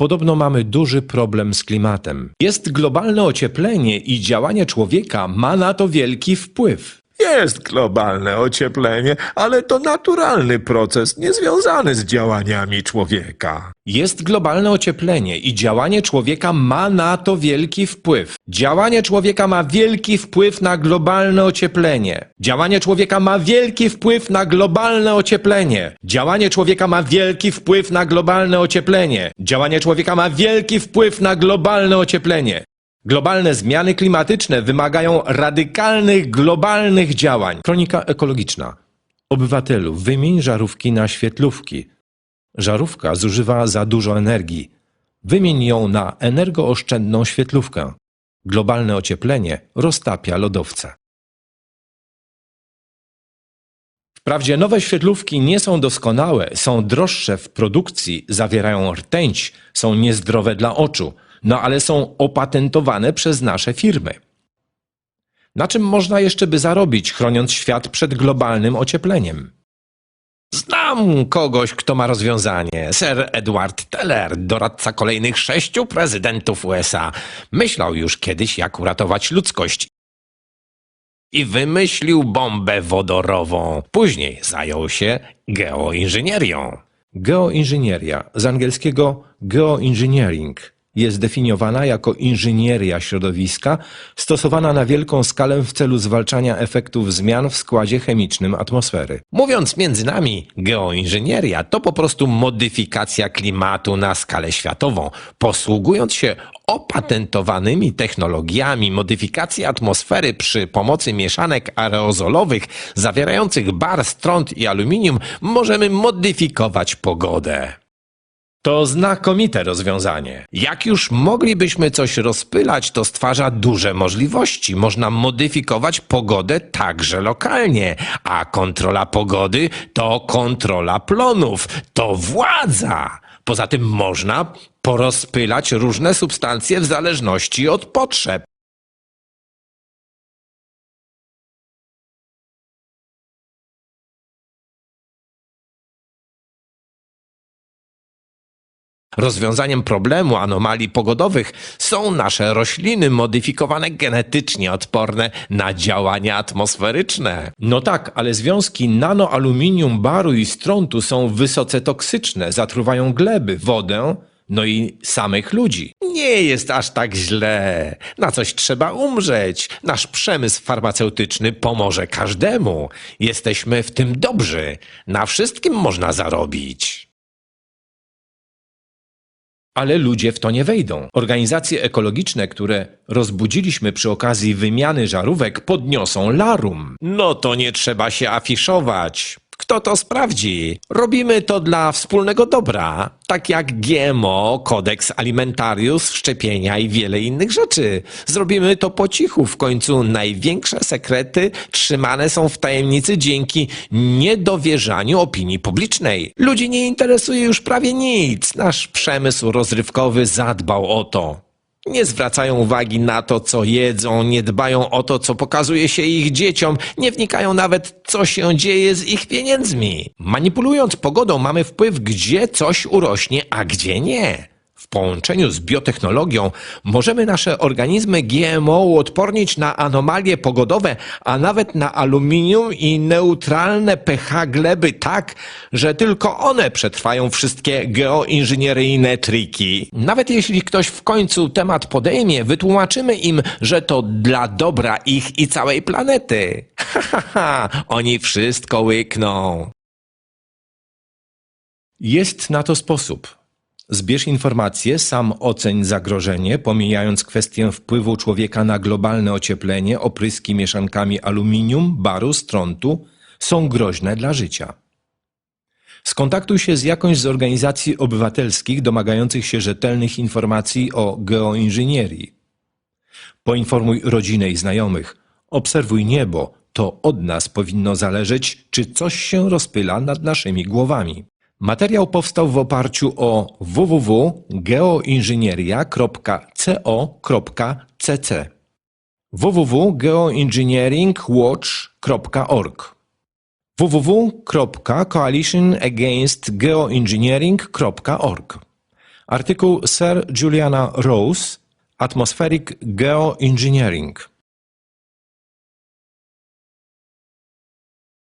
Podobno mamy duży problem z klimatem. Jest globalne ocieplenie i działanie człowieka ma na to wielki wpływ. Jest globalne ocieplenie, ale to naturalny proces, niezwiązany z działaniami człowieka. Jest globalne ocieplenie i działanie człowieka ma na to wielki wpływ. Działanie człowieka ma wielki wpływ na globalne ocieplenie. Działanie człowieka ma wielki wpływ na globalne ocieplenie. Działanie człowieka ma wielki wpływ na globalne ocieplenie. Działanie człowieka ma wielki wpływ na globalne ocieplenie. Globalne zmiany klimatyczne wymagają radykalnych globalnych działań. Kronika ekologiczna. Obywatelu, wymień żarówki na świetlówki. Żarówka zużywa za dużo energii. Wymień ją na energooszczędną świetlówkę. Globalne ocieplenie roztapia lodowce. Wprawdzie nowe świetlówki nie są doskonałe, są droższe w produkcji, zawierają rtęć, są niezdrowe dla oczu, no ale są opatentowane przez nasze firmy. Na czym można jeszcze by zarobić, chroniąc świat przed globalnym ociepleniem? Znam kogoś, kto ma rozwiązanie. Sir Edward Teller, doradca kolejnych sześciu prezydentów USA. Myślał już kiedyś, jak uratować ludzkość. I wymyślił bombę wodorową. Później zajął się geoinżynierią. Geoinżynieria, z angielskiego geoengineering, jest definiowana jako inżynieria środowiska stosowana na wielką skalę w celu zwalczania efektów zmian w składzie chemicznym atmosfery. Mówiąc między nami, geoinżynieria to po prostu modyfikacja klimatu na skalę światową, posługując się opatentowanymi technologiami modyfikacji atmosfery przy pomocy mieszanek aerozolowych zawierających bar, strąd i aluminium możemy modyfikować pogodę. To znakomite rozwiązanie. Jak już moglibyśmy coś rozpylać, to stwarza duże możliwości. Można modyfikować pogodę także lokalnie, a kontrola pogody to kontrola plonów, to władza. Poza tym można porozpylać różne substancje w zależności od potrzeb. Rozwiązaniem problemu anomalii pogodowych są nasze rośliny modyfikowane genetycznie odporne na działania atmosferyczne. No tak, ale związki nanoaluminium, baru i strontu są wysoce toksyczne, zatruwają gleby, wodę, no i samych ludzi. Nie jest aż tak źle. Na coś trzeba umrzeć. Nasz przemysł farmaceutyczny pomoże każdemu. Jesteśmy w tym dobrzy. Na wszystkim można zarobić. Ale ludzie w to nie wejdą. Organizacje ekologiczne, które rozbudziliśmy przy okazji wymiany żarówek, podniosą larum. No to nie trzeba się afiszować. Kto to sprawdzi? Robimy to dla wspólnego dobra, tak jak GMO, kodeks alimentarius, szczepienia i wiele innych rzeczy. Zrobimy to po cichu, w końcu największe sekrety trzymane są w tajemnicy dzięki niedowierzaniu opinii publicznej. Ludzi nie interesuje już prawie nic. Nasz przemysł rozrywkowy zadbał o to. Nie zwracają uwagi na to, co jedzą, nie dbają o to, co pokazuje się ich dzieciom, nie wnikają nawet, co się dzieje z ich pieniędzmi. Manipulując pogodą, mamy wpływ, gdzie coś urośnie, a gdzie nie. W połączeniu z biotechnologią możemy nasze organizmy GMO uodpornić na anomalie pogodowe, a nawet na aluminium i neutralne pH gleby tak, że tylko one przetrwają wszystkie geoinżynieryjne triki. Nawet jeśli ktoś w końcu temat podejmie, wytłumaczymy im, że to dla dobra ich i całej planety. Ha, ha, ha, oni wszystko łykną. Jest na to sposób. Zbierz informacje, sam oceń zagrożenie, pomijając kwestię wpływu człowieka na globalne ocieplenie, opryski mieszankami aluminium, baru, strontu są groźne dla życia. Skontaktuj się z jakąś z organizacji obywatelskich domagających się rzetelnych informacji o geoinżynierii. Poinformuj rodzinę i znajomych. Obserwuj niebo. To od nas powinno zależeć, czy coś się rozpyla nad naszymi głowami. Materiał powstał w oparciu o www.geoinżynieria.co.cc www.geoengineeringwatch.org www.coalitionagainstgeoengineering.org Artykuł Sir Juliana Rose Atmospheric Geoengineering.